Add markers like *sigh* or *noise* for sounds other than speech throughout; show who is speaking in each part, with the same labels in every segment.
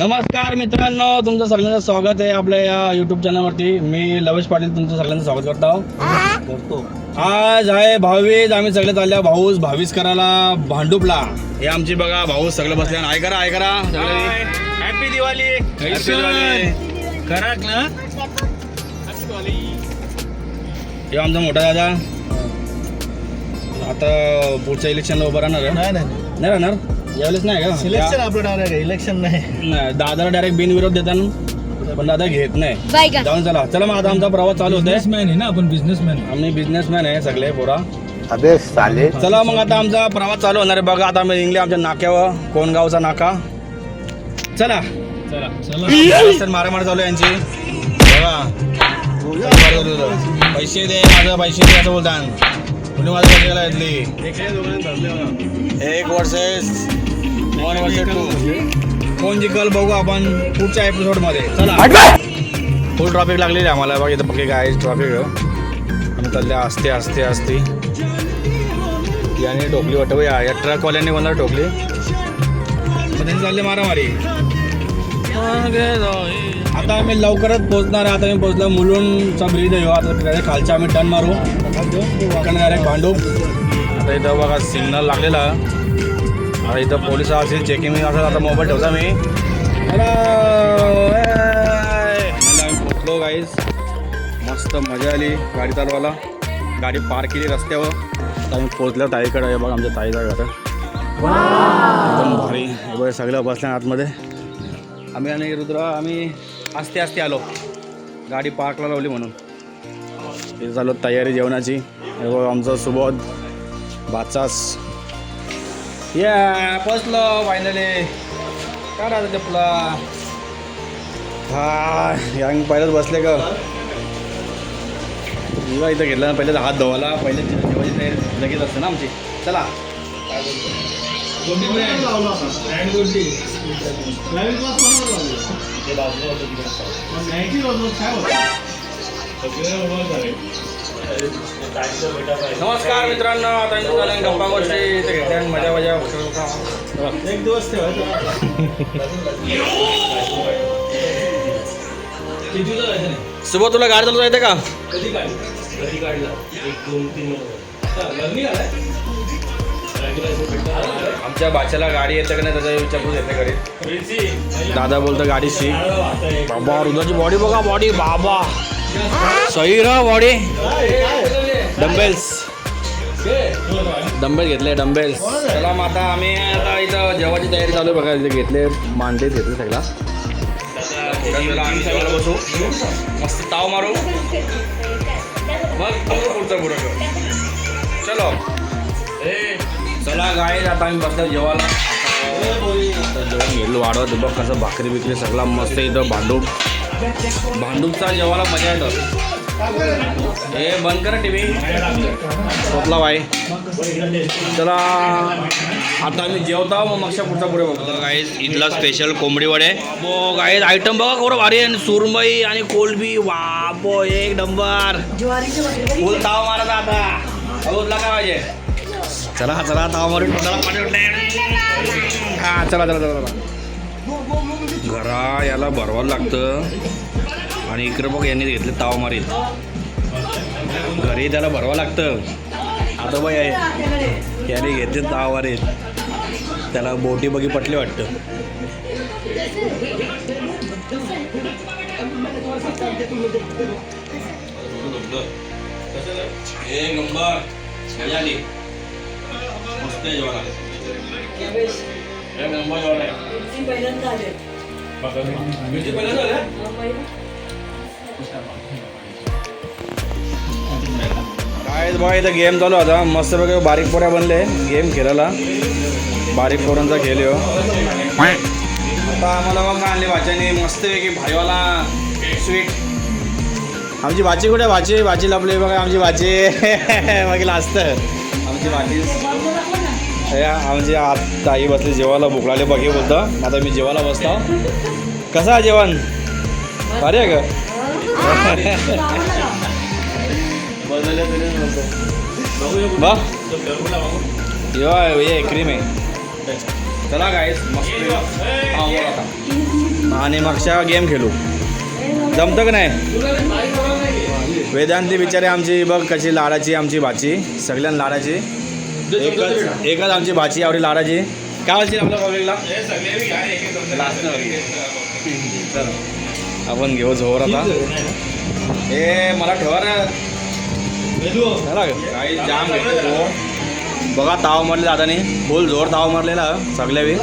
Speaker 1: नमस्कार मित्रांनो तुमचं सगळ्यांचं स्वागत आहे आपल्या या युट्यूब चॅनलवरती मी लवेश पाटील तुमचं सगळ्यांचं स्वागत करतो. करतो. आज आहे भावीज आम्ही सगळे चालले भाऊस भावीस करायला भांडुपला. हे आमची बघा भाऊस सगळे बसले. आय करा आय करा. हॅपी दिवाळी
Speaker 2: करा ना.
Speaker 1: हे आमचा मोठा दादा. आता पुढच्या इलेक्शनला उभं राहणार
Speaker 2: नाही
Speaker 1: राहणार? यावेळेस नाही का?
Speaker 2: सिलेक्शन आपलं डायरेक्ट इलेक्शन नाही.
Speaker 1: नाही दादाला डायरेक्ट बिनविरोध देताना पण दादा घेत नाही.
Speaker 3: बायका
Speaker 1: जाऊन चला. चला मग आता आमचा प्रवास चालू होतोय.
Speaker 2: बिझनेसमॅन आहे ना आपण बिझनेसमॅन
Speaker 1: आम्ही बिझनेसमॅन आहे सगळे पोरा.
Speaker 4: अबे साले.
Speaker 1: चला मग आता आमचा प्रवास चालू होणार आहे. बघा आता आम्ही निघले आमच्या नाक्यावर कोणगावचा नाका. चला.
Speaker 2: चला चला.
Speaker 1: मारा मारा चालू आहे यांची. बघा. पैसे दे माझं पैसे दे असं बोलतात कुणी माझं गेला इथली एक वर्ष वन वर्ष टू कोण जिंकल बघू आपण पुढच्या एपिसोडमध्ये चला फुल ट्रॉफिक लागलेली आहे आम्हाला बघ इथं पक्के काय ट्रॉफिक आम्ही चालले असते असते असते याने टोकली वाटव या या ट्रकवाल्यांनी मला टोकली त्यांनी चालले मारामारी आता आम्ही लवकरच पोहोचणार आहे आता आम्ही पोहोचलो मुलूनचा ब्रिज आहे हो. आता direct खालच्या आम्ही टर्न मारू. डायरेक्ट भांडूप आता इथं बघा सिग्नल लागलेला. आता इथं पोलीस असेल चेकिंग असेल आता मोबाईल ठेवता मी. आम्ही पोचलो गाईज मस्त मजा आली गाडी चालवायला. गाडी पार्क केली रस्त्यावर. आता आम्ही पोचलो ताईकडे. आहे बघा आमच्या ताईचा घर. एकदम भारी. वगैरे सगळं बसल्या आतमध्ये. आम्ही आणि रुद्र आम्ही आस्ते आस्ते आलो. गाडी पार्कला लावली म्हणून. इथे चालू तयारी जेवणाची. आमचा सुबोध बाचास. या पोचलो फायनली काय राहतं ते तुला हा यांग पहिलेच बसले का? जेव्हा इथं घेतला ना पहिले हात धुवायला पहिले जेवायची तयारी लगेच असते ना आमची. चला. नमस्कार मित्रांनो आता इथं झाल्या गप्पा गोष्टी इथे घेतल्या मजा मजा
Speaker 2: एक दिवस ठेवायचं
Speaker 1: सुबह तुला गाडी चालवता येते का?
Speaker 2: कधी काढली? कधी काढला? एक दोन तीन लग्नी
Speaker 1: आमच्या बाच्याला गाडी येते का नाही त्याचा विचारपूस येते घरी. दादा बोलतो गाडी शिक बाबा हृदयाची बॉडी बघा बॉडी बाबा. सईराव बॉडी डंबेल्स डंबेल घेतले डंबेल्स चला मग आता आम्ही आता इथं जेवायची तयारी चालू बघा इथे घेतले मांडे घेतले सगळा. आम्ही बसू. मस्त ताव मारू. मग पुढचा पुढं. चलो. चला गाडी आता आम्ही बसलो जेवायला. जेवण गेलो वाढवत बघ कसं भाकरी बिकरी सगळा मस्त इथं भांडूप भांडूपचा जेवायला मजा येतं. हे बंद करा टी व्ही झोपला बाई. चला आता आम्ही जेवता मग मागच्या पुढचा पुढे बघतो गाईज इथला स्पेशल कोंबडी वडे. बो गाईज आयटम बघा खरं भारी आहे. आणि सुरमई आणि कोलबी. वा बो एक नंबर. फुल ताव मारायचा आता. उरला काय पाहिजे? चला चला ताव मारून तोंडाला पाणी उठले हा चला चला चला चला. घरा याला भरवावं लागतं. आणि इकडे बघ यांनी घेतले ताव मारीत. घरी त्याला भरवावं लागतं. आता बघ याने घेतले ताव मारीत. त्याला बोटी बघी पटली वाटतं. नंबर. काय बघा इथं गेम चालू होता मस्त बारीक पोऱ्या बनले. गेम खेळायला. बारीक पोरांचा खेळ हो. आता आम्हाला बघ आणली भाच्याने मस्तपैकी भाईवाला स्वीट आमची भाची कुठे भाची भाची लपली बघा आमची भाची *laughs* बघितलं असतं. आमची भाची म्हणजे आमची आई ताई बसली जेवायला भूक बघे बोलतो बोलतं. आता मी जेवायला बसतो. कसं आहे जेवण? अरे आहे का? बघ. जेव्हा ये क्रीम आहे. चला काय मस्त आणि मागच्या गेम खेळू. जमतं का नाही? वेदांती बिचारे आमची बघ कशी लाडाची आमची भाची सगळ्यांना लाडाची. एकच एकच आमची भाची आवडी लाडाची. काय असेल आपल्या चला. आपण घेऊ जोर आता. हे मला ठेवा रे. चला काही जाम घेतो बघा ताव मारले दादाने. फुल जोर ताव मारलेला सगळ्या बी.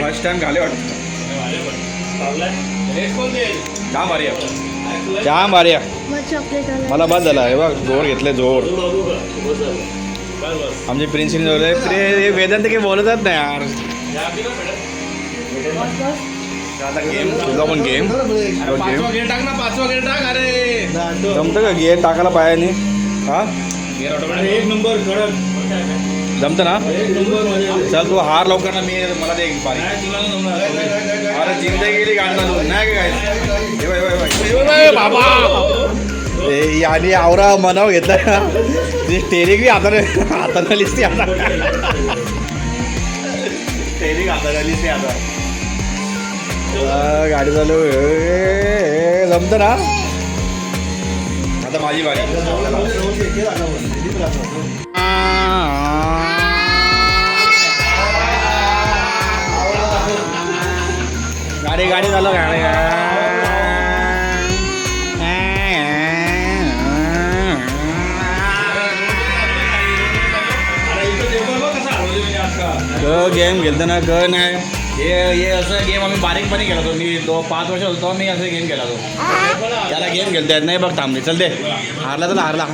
Speaker 1: फर्स्ट टाइम घाले वाटतं जाम भारी आहे.
Speaker 3: चॉकलेट आला
Speaker 1: मला बस झाला. हे बघ जोर घेतले जोर. आमचे प्रिन्सिपल जोर प्रे वेदांत काही बोलतच नाही यार. गेम तुझा पण गेम गेम
Speaker 2: टाक ना पाचवा गेट टाक अरे
Speaker 1: जमतं का? गेअर टाकायला पायाने हा?
Speaker 2: एक नंबर कडक
Speaker 1: जमतं ना? चल तू हार लवकर ना मी मला दे अरे जिंदगी गेली चालू नाही काय.
Speaker 2: बाबा.
Speaker 1: ए, याने आवरा मनाव घेतला. जी स्टेरिंग बी हाताने हाताने लिहिते आता. स्टेरिंग हाताने लिहिते आता. आ, गाडी चालू जमतं ना? आता माझी बारी. गाडी गाडी चालू गाडी गेम खेळतो ना ग नाही हे हे असं गेम आम्ही बारीकपणे खेळतो. मी तो पाच वर्ष होतो मी असं गेम खेळतो. त्याला गेम खेळता येत नाही बघ थांबले. चल दे. हारला तर हारला.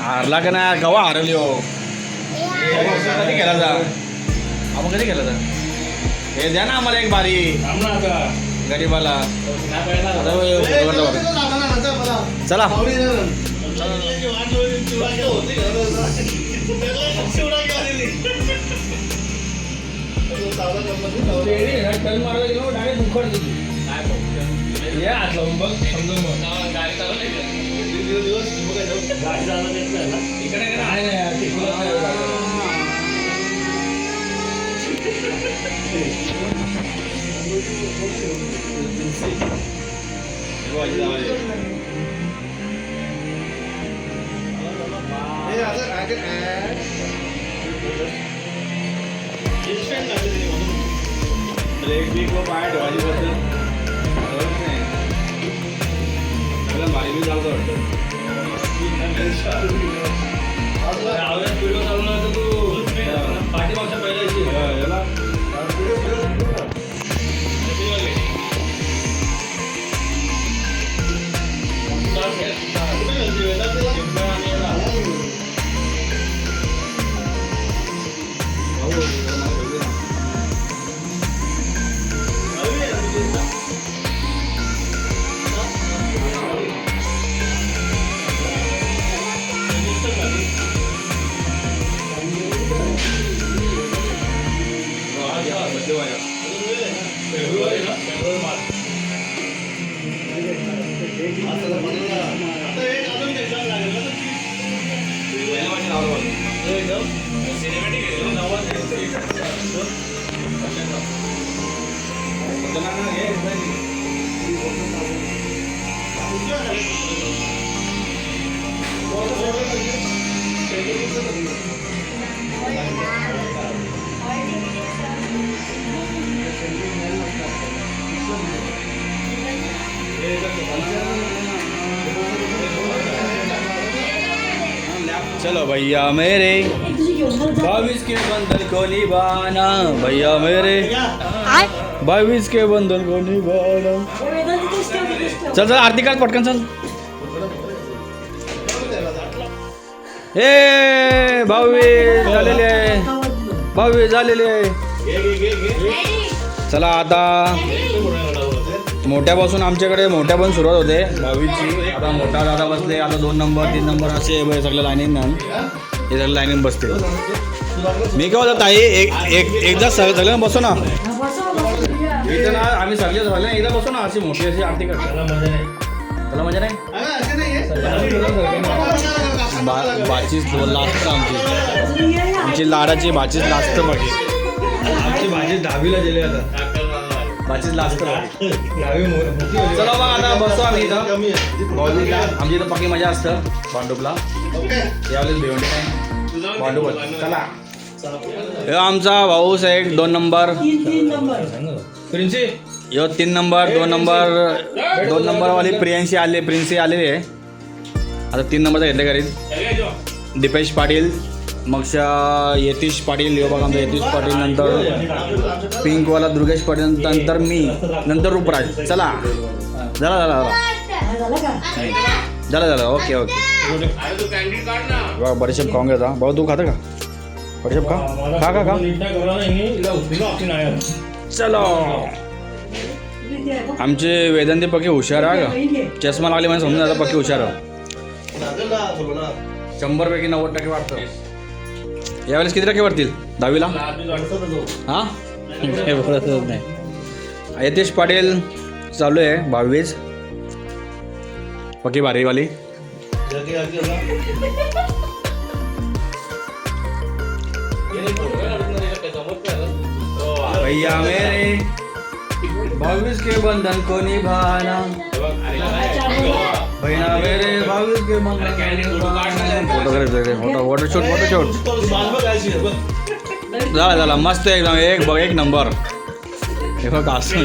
Speaker 1: हारला का नाही? गवा हारली हो? कधी खेळायचा आपण कधी खेळायचा हे द्या ना आम्हाला एक बारी. गरीबाला. चला. ब्रेक बीक व पाय ठेवायची बद्दल सगळं भारी बी चालतं वाटतं
Speaker 2: पाठीमागच्या
Speaker 1: चलो भैया मेरे। बाईस के बंधन को निभाना। भैया मेरे। बावीस के बंधन कोणी चल चल आरती काढ पटकन चल। ए बावीस झालेले आहे. बावीस झालेले आहे. चला आता. मोठ्यापासून आमच्याकडे मोठ्या पण सुरुवात होते. बावीसची. आता मोठा दादा बसले. आता दोन नंबर तीन नंबर असे सगळं सगळे लाईनीन हे सगळे लाईनीन बसते. मी काय होतं ताई? एक एक एकदा सग बसू ना. इथं ना आम्ही सगळे झाले ना एकदा बसो ना अशी मोठी अशी आरती करतो
Speaker 2: त्याला मजा नाही.
Speaker 1: त्याला मजा नाही? बा भाचीच लास्ट आमची? आमची लाडाची भाचीच लास्ट बाकी आमची भाजी दहावीला गेली आता. भाचीच लास्ट चला मग आता बसतो आम्ही इथं. आमची इथं पक्की मजा असतं. भांडूपला. यावेळेस भिवंडी नाही भांडूप चला. आमचा भाऊस एक दोन नंबर.
Speaker 2: प्रिन्सी?
Speaker 1: यो तीन नंबर दोन नंबर दोन नंबरवाली प्रियांशी आले प्रिन्सी आलेली आहे आता तीन नंबरचा घेतले घरीत दीपेश पाटील मग यतीश पाटील यो बघा आमचा यतीश पाटील नंतर पिंकवाला दुर्गेश पाटील नंतर मी नंतर रूपराज. चला. झाला झाला झाला. झाला झाला. Okay okay. बघा बडीशेप खाऊन घ्यायचा भाऊ तू खातं का? बडीशेप खा. खा खा खा. चलो। आमचे वेदांती पक्की हुशार आहे का? चष्मा लागले म्हणजे समजून आता पक्की हुशार शंभर पैकी नव्वद टक्के वाटतं यावेळेस किती टक्के वाटतील दहावीला? हा?
Speaker 2: यतेश नाही.
Speaker 1: पाटील चालू आहे बावीस. पक्की बारीवाली *laughs* भैया मेरे बावीस के बंधन को निभाना। बहिणा मेरे बावीस के बंधन photo photo photo shoot photo shoot झाला झाला मस्त एकदम एक बघ एक नंबर. हे बघ असं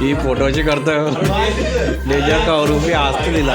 Speaker 1: ही फोटोची करतं लेजर का रुपये असतो दिला.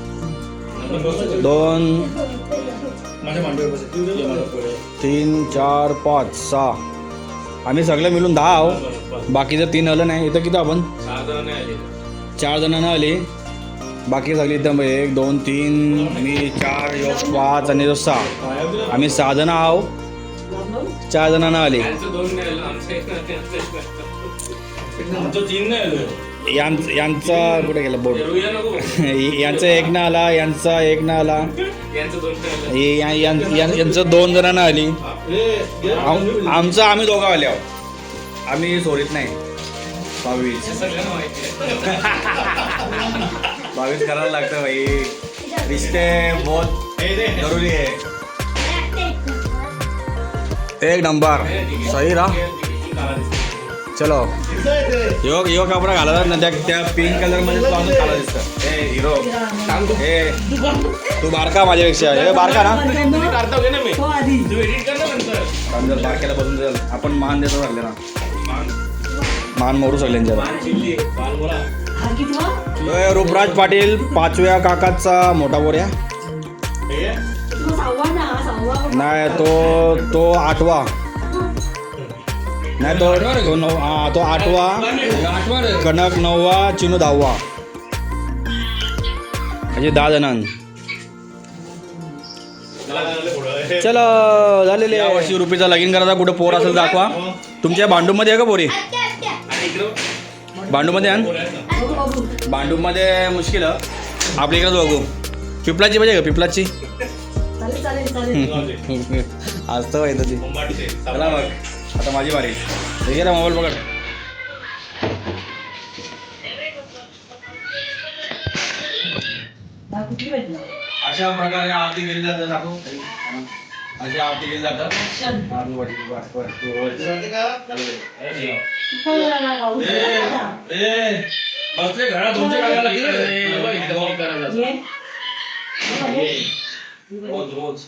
Speaker 1: दोन तीन चार पाच सहा. आम्ही सगळे मिळून दहा आहो बाकीचं तीन आलं नाही इथं किती आपण? चार जणांना आली. बाकी सगळी इथं एक दोन तीन मी चार पाच आणि यो सहा. आम्ही सहा जण आहो चार जणांना आली. यां- यांचा कुठे गेला? बोट *laughs* यांचा एक ना आला यांचा एक ना आला यां- यांचं दोन जणांना आली. आम- आमचं आम्ही दोघं आले आहोत. आम्ही सोडित नाही. बावीस. *laughs* बावीस करायला लागतं भाई रिश्ते बहुत जरुरी आहे. एक नंबर. सही रहा. चलो। यो यो कपडा घालतात ना त्या त्या पिंक कलरमध्ये तू अजून काला दिसतं ए हिरो ए तू बारका माझ्यापेक्षा. हे बारका ना? जर बारक्याला बसून जाईल आपण मान देतो सगळे ना. मान मोरू सगळ्यांच्या ए, रूपराज पाटील पाचव्या काकाचा मोठा बोऱ्या नाही तो तो आठवा. नाही तो नऊ हा तो आठवा. कनक नववा चिनू दहावा. म्हणजे दहा जणां चलो झालेले वर्षी रुपीचा लगीन करायचा कुठं पोर असेल दाखवा. तुमच्या भांडूमध्ये आहे का पोरी? भांडूमध्ये आण. भांडूमध्ये मुश्किल आहे. आपल्या इकडे बघू पिपलाची पाहिजे का पिपलाची? आज तर माहिती ती चला बघ आता माझी बारी हे घे रे मोबाईल पकड. अशा प्रकारे आरती केली जाते दाखव. अशी आरती केली जातात बसले घरात तुमच्या रे. Rose rose.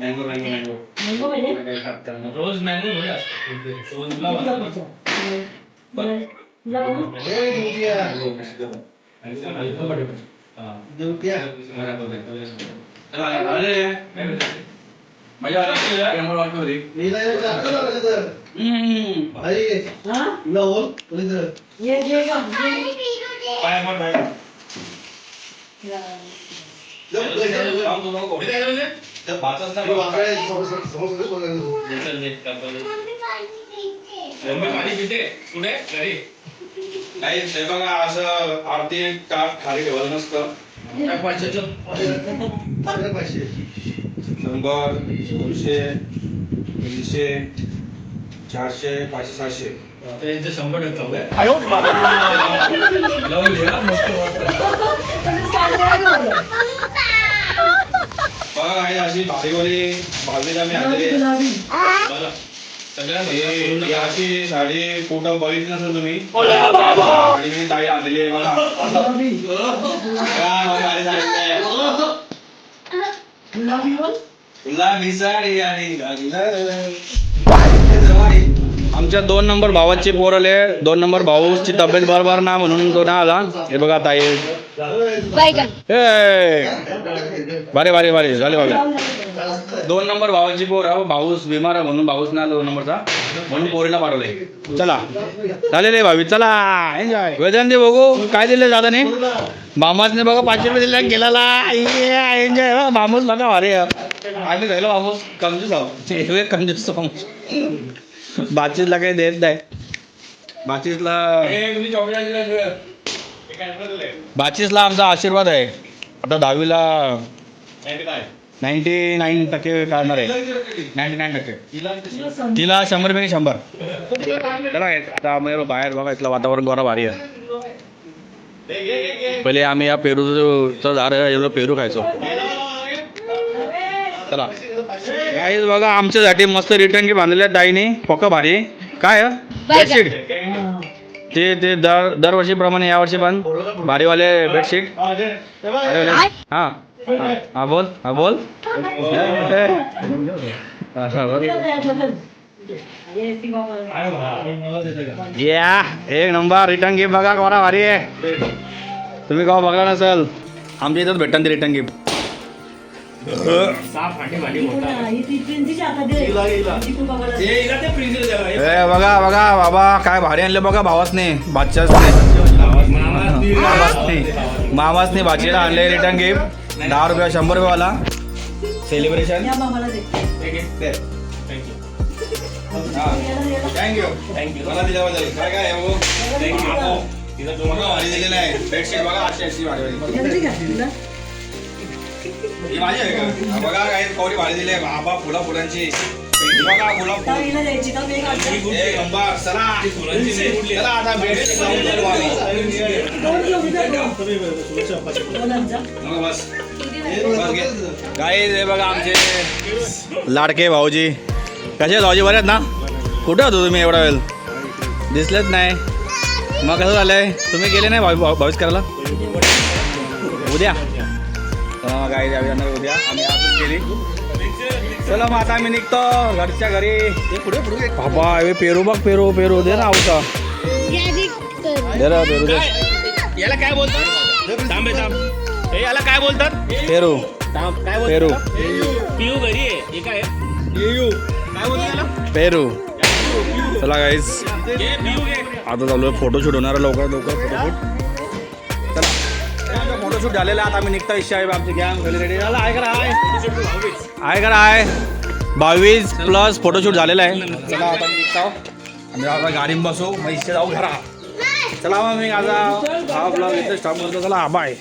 Speaker 1: Mango mango mango
Speaker 2: rose mango थोडी असते रोज गुलाब
Speaker 1: मजा आली कॅमेरा वाटत होती पाय मार बाहेर.
Speaker 2: मम्मी पाणी पिते. कुठे? घरी.
Speaker 1: नाही ते बघा असं आरती ताट खाली ठेवलं नसतं.
Speaker 2: काय पाचशेचं
Speaker 1: शंभर दोनशे तीनशे चारशे पाचशे सहाशे.
Speaker 2: शंभर टक्के. लावून हा, मस्त
Speaker 1: बघा काही अशी भारीवाली भावीला मी आणलेली आहे.
Speaker 2: सगळ्यांना
Speaker 1: ही ही अशी साडी कुठं बघितली नसेल तुम्ही? साडी मी ताई आणलेली आहे बघा. काय आणि साडी आहे. गुलाबी साडी आणि आमच्या दोन नंबर भावाची पोरले दोन नंबर भाऊची तब्येत बरोबर ना म्हणून तो ना आला. हे बघा ताई. हे! बारे बारे बारे झाले बघा दोन नंबर भावाची पोर. आहे, भाऊस बिमार आहे म्हणून भाऊस ना दोन नंबरचा. म्हणून पोरीला पाठवले चला. चालेल भावी. चला. एन्जॉय वेदन दे बघू. काय दिले दादा ने मामासने बघा पाचशे रुपये दिले. गेला एन्जॉय मामूस बघा अरे आम्ही झालो मामूस. कंजूस आहोत *laughs* कंजूस मामूस. बाचीसला काही देत नाही. बाचीसला? बाचीसला आमचा आशीर्वाद आहे. आता दहावीला? नाईन्टी नाईन टक्के काढणार आहे. नाईन्टी नाईन टक्के? तिला शंभर पैकी शंभर. चला आता आम्ही बाहेर बघा इथलं वातावरण बरं भारी आहे. पहिले आम्ही या पेरूचं झाड एवढं पेरू खायचो. चला. काही बघा आमच्यासाठी मस्त रिटर्न गिफ्ट आणलेले आहेत ताईने पक्क भारी. काय? बेडशीट ते ते दर दरवर्षीप्रमाणे यावर्षी पण भारीवाले बेडशीट हां. हा बोल. हा बोल. बोल. या एक नंबर. रिटर्न गिफ्ट बघा कोणा भारी आहे. तुम्ही केव्हा बघला नसेल आमच्या इथंच भेटन ते रिटर्न गिफ्ट. बघा बघा बाबा काय भारी आणले बघा भावासने बादशासने.
Speaker 2: मामा ती-
Speaker 1: मामासने मामासने बाचीला आणले रिटर्न गिफ्ट दहा रुपया शंभर रुपयावाला. सेलिब्रेशन
Speaker 2: हे.
Speaker 1: Thank you
Speaker 2: you.
Speaker 1: मला दिल्याबद्दल. काय काय
Speaker 2: you.
Speaker 1: हो.
Speaker 2: तिला
Speaker 1: बघा
Speaker 2: तुम्हाला
Speaker 1: भारी दिलेलं आहे. बेडशीट बघा अशी अशी भारी ही माझी आहे का? बघा काय कवरी भारी दिली आहे. बाबा फुला फुलांची. ही बघा फुल एक नंबर चला. चला आता बस. काही हे बघा आमचे लाडके भाऊजी. कसे भाऊजी? बरे आहेत ना? कुठे होतो तुम्ही एवढा वेळ? दिसलेच नाही. मग कसं झालंय? तुम्ही गेले नाही भाऊ भाऊ- भाऊच करायला उद्या. मग काही द्यावी जाणार उद्या आम्ही आजच केली. चला मग आता आम्ही निघतो घरच्या घरी. पुढे पुढे बाबा हे पेरू बघ पेरू पेरू. दे ना आवता दे ना पेरू दे.
Speaker 2: याला काय बोलतात? थांबे थांब. हे याला काय बोलतात?
Speaker 1: पेरू.
Speaker 2: काय
Speaker 1: पेरू.
Speaker 2: पिऊ घरी आहे. हे काय? येऊ काय बोलतात याला?
Speaker 1: पेरू. चला
Speaker 2: घे.
Speaker 1: आता चालू आहे फोटोशूट होणार आहे लवकर लवकर फोटोशूट शूट फोटोशूट झालेला आहे. आता आम्ही निघता इच्छा आहे आमची गॅंग रेडी झाला आहे का आहे. आहे का आहे. बावीस प्लस फोटोशूट झालेला आहे. चला आता मी निघतो. आम्ही आता गाडीत बसू. मग इच्छा जाऊ घरा. चला मग मी आता हा ब्लॉग इथे स्टॉप करतो. चला बाय